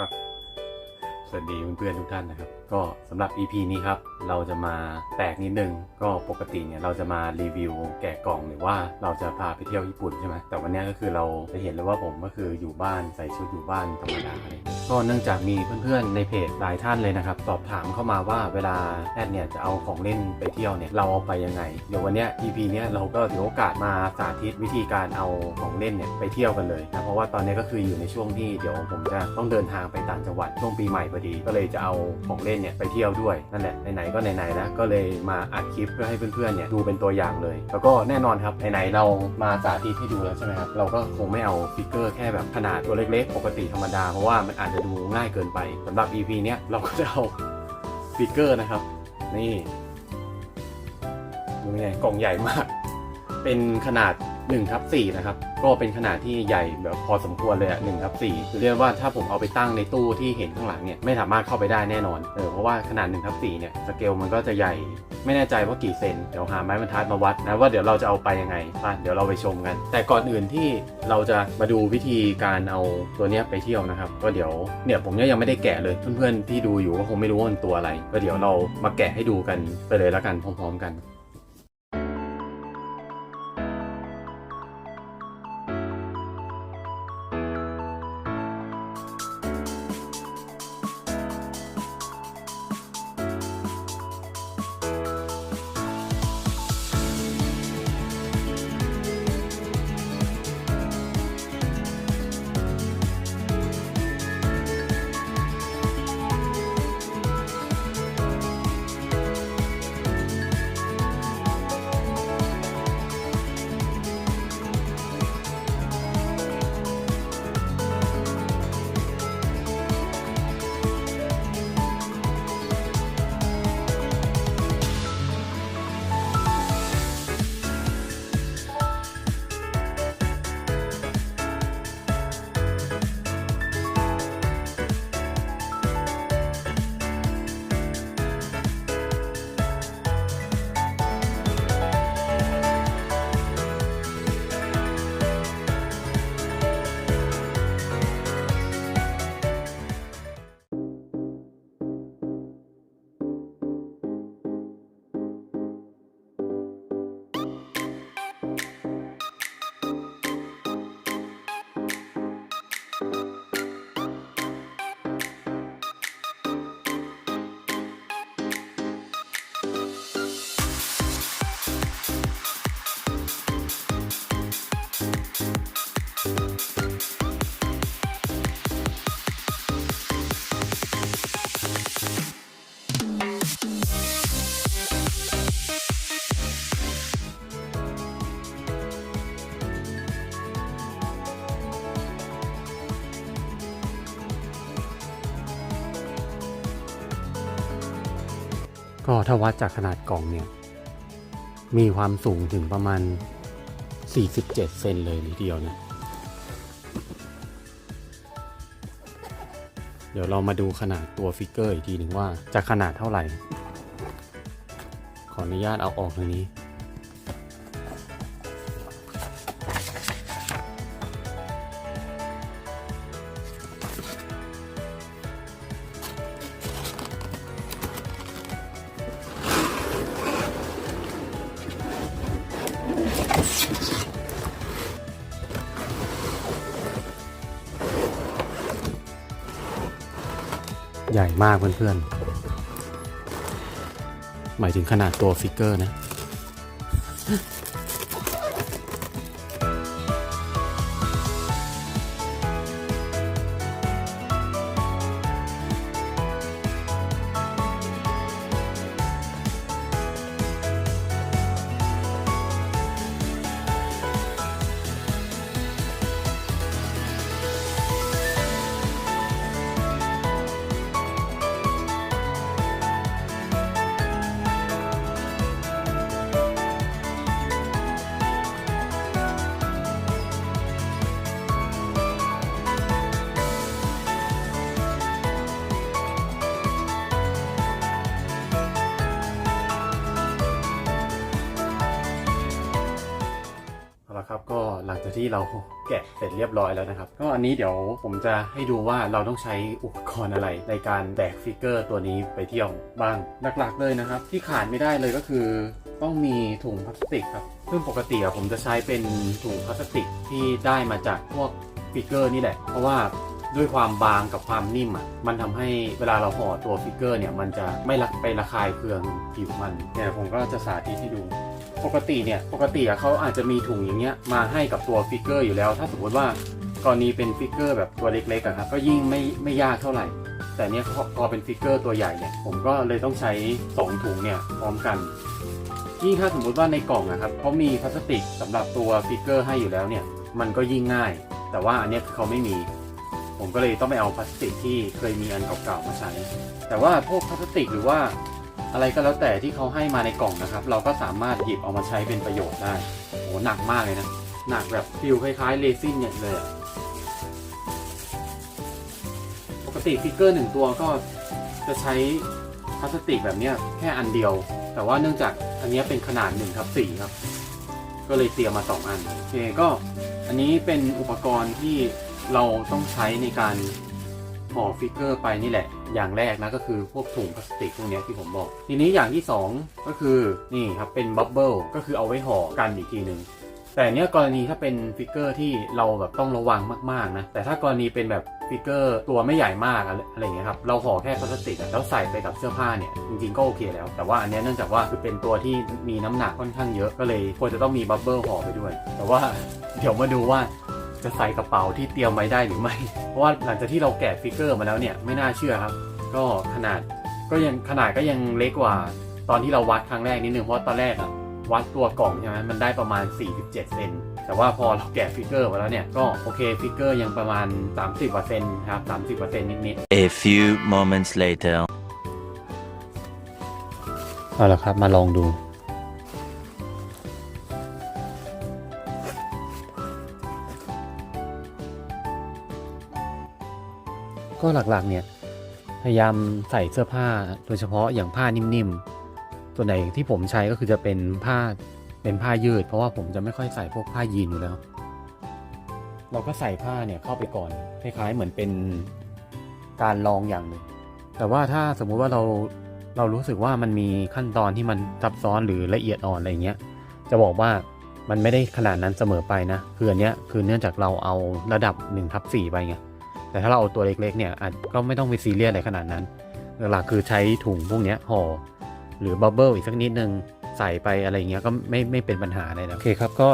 ครับ สวัสดีเพื่อนๆทุกท่านนะครับ ก็สำหรับ EP นี้ครับ เราจะมาแตกนิดนึง ก็ปกติเนี่ยเราจะมารีวิวแกะกล่องหรือว่าเราจะพาไปเที่ยวญี่ปุ่นใช่ไหมแต่วันนี้ก็คือเราจะเห็นเลยว่าผมก็คืออยู่บ้านใส่ชุดอยู่บ้านธรรมดาเงี้ยก็เนื่องจากมีเพื่อนๆในเพจหลายท่านเลยนะครับ สอบถามเข้ามาว่าเวลาแอดเนี่ยจะเอาของเล่นไปเที่ยวเนี่ยเราเอาไปยังไง เดี๋ยววันนี้ EP เนี้ยเราก็ถือโอกาสมาสาธิตวิธีการเอาของเล่นเนี่ยไปเที่ยวกันเลยนะเพราะว่าตอนนี้ก็คืออยู่ในช่วงที่เดี๋ยวผมจะต้องเดินทางไปต่างจังหวัดช่วงปีใหม่พอดี ก็เลยจะเอาของเล่นเนี่ยไปเที่ยวด้วยนั่นแหละไหนๆก็ไหนๆแล้วก็เลยมาอัดคลิปเพื่อให้เพื่อนๆเนี่ยดูเป็นตัวอย่างเลย แล้วก็แน่นอนครับไหนๆเรามาสาธิตให้ดูแล้วใช่ไหมครับเราก็คงไม่เอาฟิกเกอร์แค่แบบขนาดตัวเล็กๆ ปกติธรรมดาเพราะว่ามันอาจจะดูง่ายเกินไปสำหรับ EP เนี้ยเราก็จะเอาฟิกเกอร์นะครับ นี่ดูไงกล่องใหญ่มาก เป็นขนาด 1ทับ4นะครับ ก็เป็นขนาดที่ใหญ่แบบพอสมควรเลยอะ1ทับ4คือเรียกว่าถ้าผมเอาไปตั้งในตู้ที่เห็นข้างหลังเนี่ยไม่สามารถเข้าไปได้แน่นอน เออ เพราะว่าขนาด1ทับ4เนี่ยสเกลมันก็จะใหญ่ ไม่แน่ใจว่ากี่เซน เดี๋ยวหาไม้บรรทัดมาวัดนะว่าเดี๋ยวเราจะเอาไปยังไงไปเดี๋ยวเราไปชมกัน แต่ก่อนอื่นที่เราจะมาดูวิธีการเอาตัวเนี้ยไปเที่ยวนะครับ ก็เดี๋ยวเนี่ยผมเนี่ยยังไม่ได้แกะเลยเพื่อนๆที่ดูอยู่ก็คงไม่รู้ว่ามันตัวอะไร ก็เดี๋ยวเรามาแกะให้ดูกันไปเลยแล้วกันพร้อม ๆ กัน ก็ถ้าวัดจากขนาดกล่องเนี่ย มีความสูงถึงประมาณ 47 เซนเลยทีเดียวนะเดี๋ยวเรามาดูขนาดตัวฟิกเกอร์อีกทีหนึ่งว่าจะขนาดเท่าไหร่ ขออนุญาตเอาออกทางนี้ ใหญ่มากเพื่อนๆ หมายถึงขนาดตัวฟิกเกอร์นะ จากที่เราแกะเสร็จเรียบร้อยแล้วนะครับก็อันนี้เดี๋ยวผมจะให้ดูว่าเราต้องใช้อุปกรณ์อะไรในการแบกฟิกเกอร์ตัวนี้ไปเที่ยวบ้างหลักๆเลยนะครับ ที่ขาดไม่ได้เลยก็คือต้องมีถุงพลาสติกครับซึ่งปกติอะผมจะใช้เป็นถุงพลาสติกที่ได้มาจากพวกฟิกเกอร์นี่แหละ เพราะว่าด้วยความบางกับความนิ่มอะ มันทำให้เวลาเราห่อตัวฟิกเกอร์เนี่ย มันจะไม่ระไประคายเคืองผิวมันเนี่ยผมก็จะสาธิตให้ดู ปกติเนี่ยปกติอะเขาอาจจะมีถุงอย่างเงี้ยมาให้กับตัวฟิกเกอร์อยู่แล้ว ถ้าสมมติว่ากรณีเป็นฟิกเกอร์แบบตัวเล็กๆอะครับก็ยิ่งไม่ไม่ยากเท่าไหร่ แต่เนี้ยพอเป็นฟิกเกอร์ตัวใหญ่เนี่ยผมก็เลยต้องใช้สองถุงเนี่ยพร้อมกันยิ่งถ้าสมมุติว่าในกล่องนะครับเขามีพลาสติกสำหรับตัวฟิกเกอร์ให้อยู่แล้วเนี่ยมันก็ยิ่งง่าย แต่ว่าอันเนี้ยเขาไม่มี ผมก็เลยต้องไปเอาพลาสติกที่เคยมีอันเก่าๆมาใช้ แต่ว่าพวกพลาสติกหรือว่า อะไรก็แล้วแต่ที่เขาให้มาในกล่องนะครับ เราก็สามารถหยิบเอามาใช้เป็นประโยชน์ได้โหหนักมากเลยนะ หนักแบบฟิลคล้ายๆเรซินเนี่ยเลยอะปกติฟิกเกอร์หนึ่งตัวก็จะใช้พลาสติกแบบเนี้ยแค่อันเดียว แต่ว่าเนื่องจากอันนี้เป็นขนาด1ทับ4ครับ ก็เลยเตรียมมา 2 อันโอเคก็อันนี้เป็นอุปกรณ์ที่เราต้องใช้ในการ ห่อฟิกเกอร์ไปนี่แหละ อย่างแรกนะก็คือพวกถุงพลาสติกพวกนี้ที่ผมบอก ทีนี้อย่างที่ 2 ก็คือนี่ครับเป็นบับเบิลก็คือเอาไว้ห่อกันอีกทีหนึ่งแต่เนี้ยกรณีถ้าเป็นฟิกเกอร์ที่เราแบบต้องระวังมากๆนะแต่ถ้ากรณีเป็นแบบฟิกเกอร์ตัวไม่ใหญ่มากอะไรอย่างเงี้ยครับเราห่อแค่พลาสติกอะแล้วใส่ไปกับเสื้อผ้าเนี่ยจริงๆก็โอเคแล้ว แต่ว่าอันเนี้ยเนื่องจากว่าคือเป็นตัวที่มีน้ำหนักค่อนข้างเยอะก็เลยควรจะต้องมีบับเบิลห่อไปด้วย แต่ว่าเดี๋ยวมาดูว่า จะใส่กระเป๋าที่เตรียมไว้ได้หรือไม่ เพราะว่าหลังจากที่เราแกะฟิกเกอร์มาแล้วเนี่ยไม่น่าเชื่อครับ ก็ขนาดก็ยังขนาดก็ยังเล็กกว่า ตอนที่เราวัดครั้งแรกนิดนึงเพราะตอนแรกอะวัดตัวกล่องใช่ไหมมันได้ประมาณ 47 เซนแต่ว่าพอเราแกะฟิกเกอร์มาแล้วเนี่ยก็โอเคฟิกเกอร์ยังประมาณ 30กว่าเซนครับ30กว่าเซนนิด A few moments later. ๆเอาละครับมาลองดู ก็หลักๆเนี่ยพยายามใส่เสื้อผ้าโดยเฉพาะอย่างผ้านิ่มๆส่วนไหนที่ผมใช้ก็คือจะเป็นผ้าเป็นผ้ายืด เพราะว่าผมจะไม่ค่อยใส่พวกผ้ายีนอยู่แล้ว เราก็ใส่ผ้าเนี่ยเข้าไปก่อนคล้ายๆเหมือนเป็นการลองอย่างหนึ่งแต่ว่าถ้าสมมุติว่าเราเรารู้สึกว่ามันมีขั้นตอนที่มันซับซ้อนหรือละเอียดอ่อนอะไรเงี้ยจะบอกว่ามันไม่ได้ขนาดนั้นเสมอไปนะคืออันเนี้ยคือเนื่องจากเราเอาระดับ1ทับ4ไปไง แต่ถ้าเราเอาตัวเล็กๆเนี่ยอาจก็ไม่ต้องไปซีเรียสอะไรขนาดนั้น หลักๆคือใช้ถุงพวกนี้ห่อหรือบับเบิลอีกสักนิดนึงใส่ไปอะไรเงี้ยก็ไม่ไม่เป็นปัญหาอะไรแล้วโอเคครับก็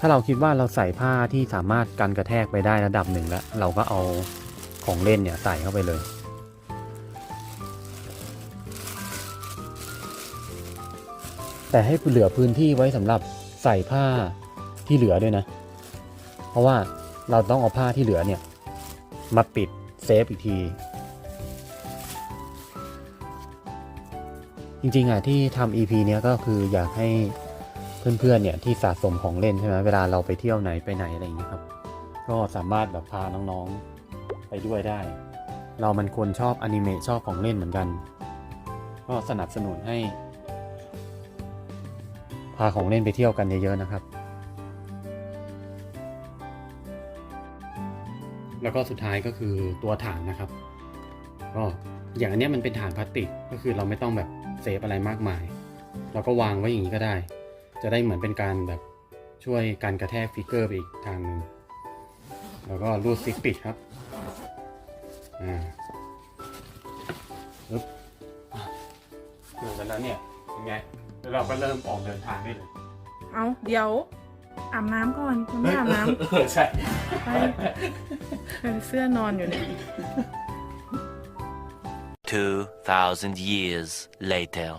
ถ้าเราคิดว่าเราใส่ผ้าที่สามารถกันกระแทกไปได้ระดับหนึ่งแล้ว เราก็เอาของเล่นเนี่ยใส่เข้าไปเลยแต่ให้เหลือพื้นที่ไว้สำหรับใส่ผ้าที่เหลือด้วยนะ เพราะว่าเราต้องเอาผ้าที่เหลือเนี่ย มาปิดเซฟอีกที จริงๆอะที่ทำ EP เนี้ยก็คืออยากให้เพื่อนๆเนี่ยที่สะสมของเล่นใช่ไหมเวลาเราไปเที่ยวไหนไปไหนอะไรอย่างเงี้ยครับ ก็สามารถแบบพาน้องๆไปด้วยได้ เรามันคนชอบอนิเมะชอบของเล่นเหมือนกัน ก็สนับสนุนให้ พาของเล่นไปเที่ยวกันเยอะๆนะครับ แล้วก็สุดท้ายก็คือตัวฐานนะครับ ก็อย่างอันเนี้ยมันเป็นฐานพลาสติกก็คือเราไม่ต้องแบบเซฟอะไรมากมาย เราก็วางไว้อย่างนี้ก็ได้ จะได้เหมือนเป็นการแบบช่วยการกระแทกฟิกเกอร์ไปอีกทางหนึ่งแล้วก็รูดซิกปิดครับอ่าปึ๊บถึงกันแล้วเนี่ยเป็นไงแล้วเราก็เริ่มออกเดินทางได้เลย เอาเดี๋ยว อาบน้ำก่อนยังไม่อาบน้เออใช่ำไป เออเสื้อนอนอยู่เนี่ย 2,000 years later.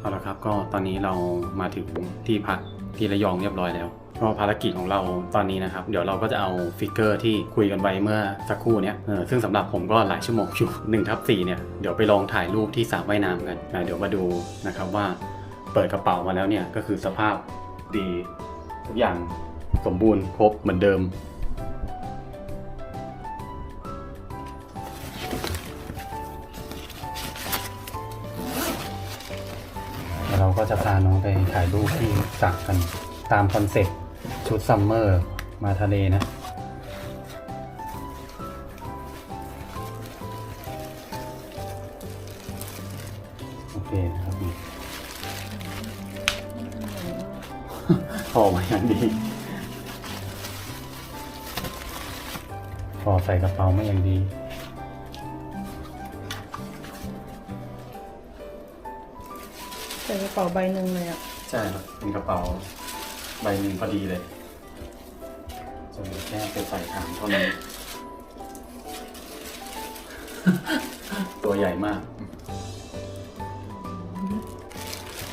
เอาละครับก็ตอนนี้เรามาถึงที่พักที่ระยองเรียบร้อยแล้วก็ภารกิจของเราตอนนี้นะครับ เดี๋ยวเราก็จะเอาฟิกเกอร์ที่คุยกันไว้เมื่อสักครู่เนี้ยเออซึ่งสำหรับผมก็หลายชั่วโมงอยู่1ทับ4เนี่ยเดี๋ยวไปลองถ่ายรูปที่สระว่ายน้ำกันนะเดี๋ยวมาดูนะครับว่าเปิดกระเป๋ามาแล้วเนี่ยก็คือสภาพ ดี ทุกอย่างสมบูรณ์ครบเหมือนเดิมแล้วเราก็จะพาน้องไปถ่ายรูปที่สระกัน ตามคอนเซ็ปต์ชุดซัมเมอร์มาทะเลนะโอเคครับ อมาอย่างดีพอใส่กระเป๋ามาอย่างดี ใส่กระเป๋าใบหนึ่งเลยอะ ใช่ครับเป็นกระเป๋าใบหนึ่งพอดีเลยจะมีแค่เป็นใส่ถามเท่านั้น ตัวใหญ่มาก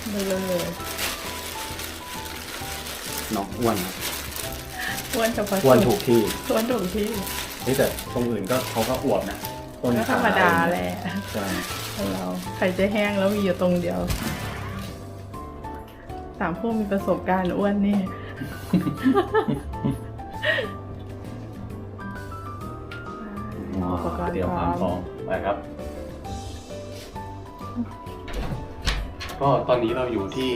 เลยเลยเลย น้องอ้วนครับอ้วนเฉพาะอ้วนถูกที่อ้วนถูกที่นี่แต่ตรงอื่นก็เขาก็อวบนะต้นก็ธรรมดาแหละใช่ของเราไข่จะแห้งแล้วมีอยู่ตรงเดียว สามพวกมีประสบการณ์อ้วนนี่ว้าอุปกรวณ์เตรียมพคร้วาอมมพร้อมไปครับ ก็ตอนนี้เราอยู่ที่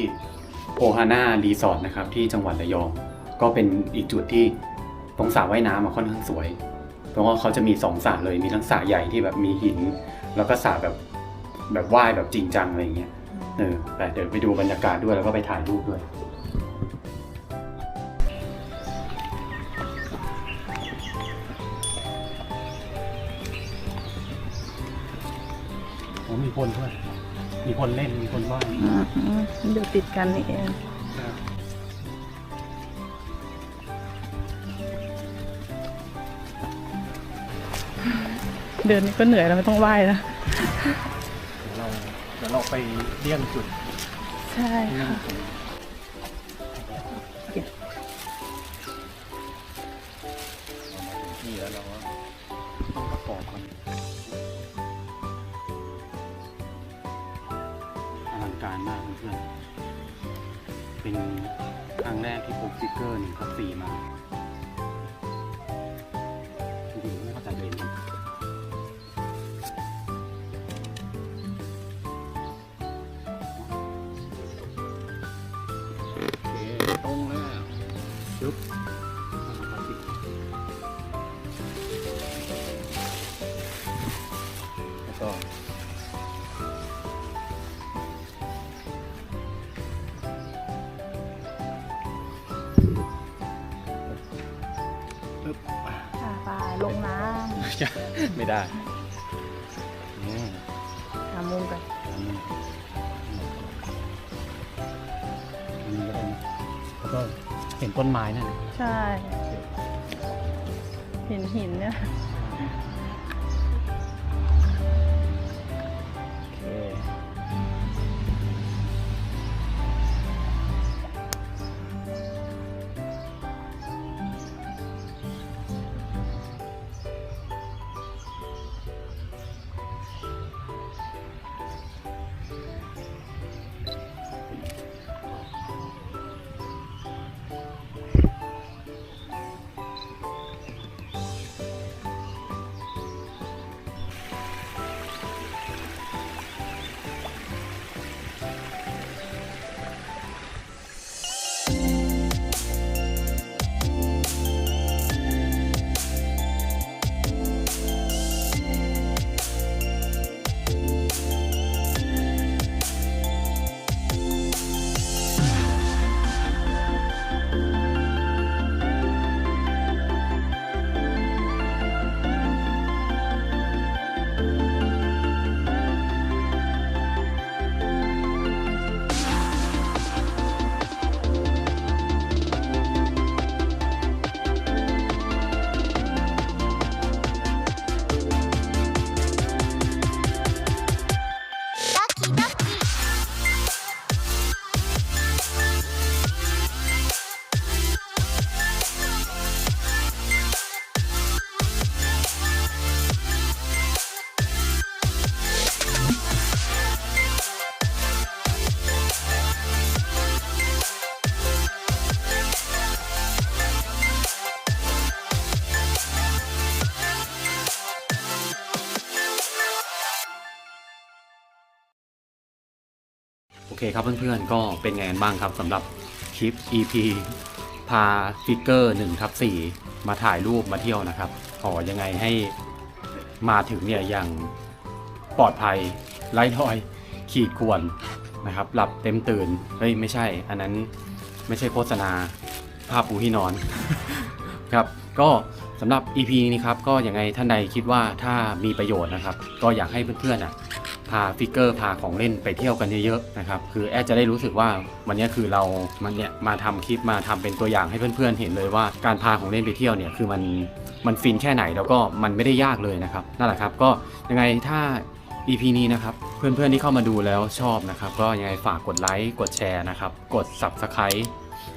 โอฮาน่ารีสอร์ทนะครับที่จังหวัดระยอง ก็เป็นอีกจุดที่ตรงสระว่ายน้ำค่อนข้างสวย เพราะว่าเขาจะมีสองสระเลยมีทั้งสระใหญ่ที่แบบมีหิน แล้วก็สระแบบแบบว่ายแบบจริงจังอะไรเงี้ยเออแต่เดี๋ยวไปดูบรรยากาศด้วยแล้วก็ไปถ่ายรูปด้วยมีคนด้วย มีคนเล่นมีคนว่ายอืมอืมอยู่ติดกันนี่เองเดินนี่ก็เหนื่อยแล้วไม่ต้องไหว้แล้วเราเดี๋ยวเราไปเลี่ยงจุดใช่ค่ะที่ การมากเพื่อนๆ เป็นครั้งแรกที่พกสติกเกอร์หนึ่งทับสี่มาจริงๆไม่เข้าใจเลยมันโอเคตรงแล้วชุบอ่าพลาสติกแล้วก็ ไม่ได้นี่ำหามุมกันอันนี้อันนี้ก็ได้นะแล้วก็เห็นต้นไม้นั่นน่ะใช่ เห็นหินเนี่ย เคครับเพื่อนๆก็เป็นไงบ้างครับสำหรับคลิป EP พาฟิกเกอร์1ทับ4มาถ่ายรูปมาเที่ยวนะครับขอยังไงให้มาถึงเนี่ยอย่างปลอดภัยไร้รอยขีดข่วนนะครับ หลับเต็มตื่นเฮ้ยไม่ใช่ อันนั้นไม่ใช่โฆษณาผ้าปูที่นอนครับก็สำหรับ EP นี้ครับก็ยังไงท่านใดคิดว่าถ้ามีประโยชน์นะครับ ก็อยากให้เพื่อนๆอะ พาฟิกเกอร์พาของเล่นไปเที่ยวกันเยอะๆนะครับคือแอดจะได้รู้สึกว่าวันนี้คือเรามันเนี่ยมาทำคลิปมาทำเป็นตัวอย่างให้เพื่อนๆ เห็นเลยว่าการพาของเล่นไปเที่ยวเนี่ยคือมันมันฟินแค่ไหนแล้วก็มันไม่ได้ยากเลยนะครับนั่นแหละครับก็ยังไงถ้า EP นี้นะครับเพื่อนๆที่เข้ามาดูแล้วชอบนะครับก็ยังไงฝากกดไลค์กดแชร์นะครับกด Subscribe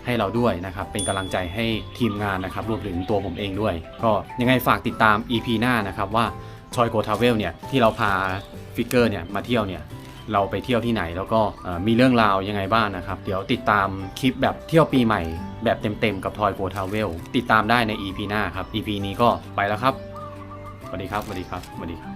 ให้เราด้วยนะครับ เป็นกำลังใจให้ทีมงานนะครับรวมถึงตัวผมเองด้วย ก็ยังไงฝากติดตาม EP หน้านะครับว่า ชอยโกทาเวลเนี่ยที่เราพาฟิกเกอร์เนี่ยมาเที่ยวเนี่ยเราไปเที่ยวที่ไหนแล้วก็มีเรื่องราวยังไงบ้างนะครับ เดี๋ยวติดตามคลิปแบบเที่ยวปีใหม่ แบบเต็มๆ กับทอยโกทาเวลติดตามได้ใน EP หน้าครับ EP นี้ก็ไปแล้วครับสวัสดีครับสวัสดีครับสวัสดีครับ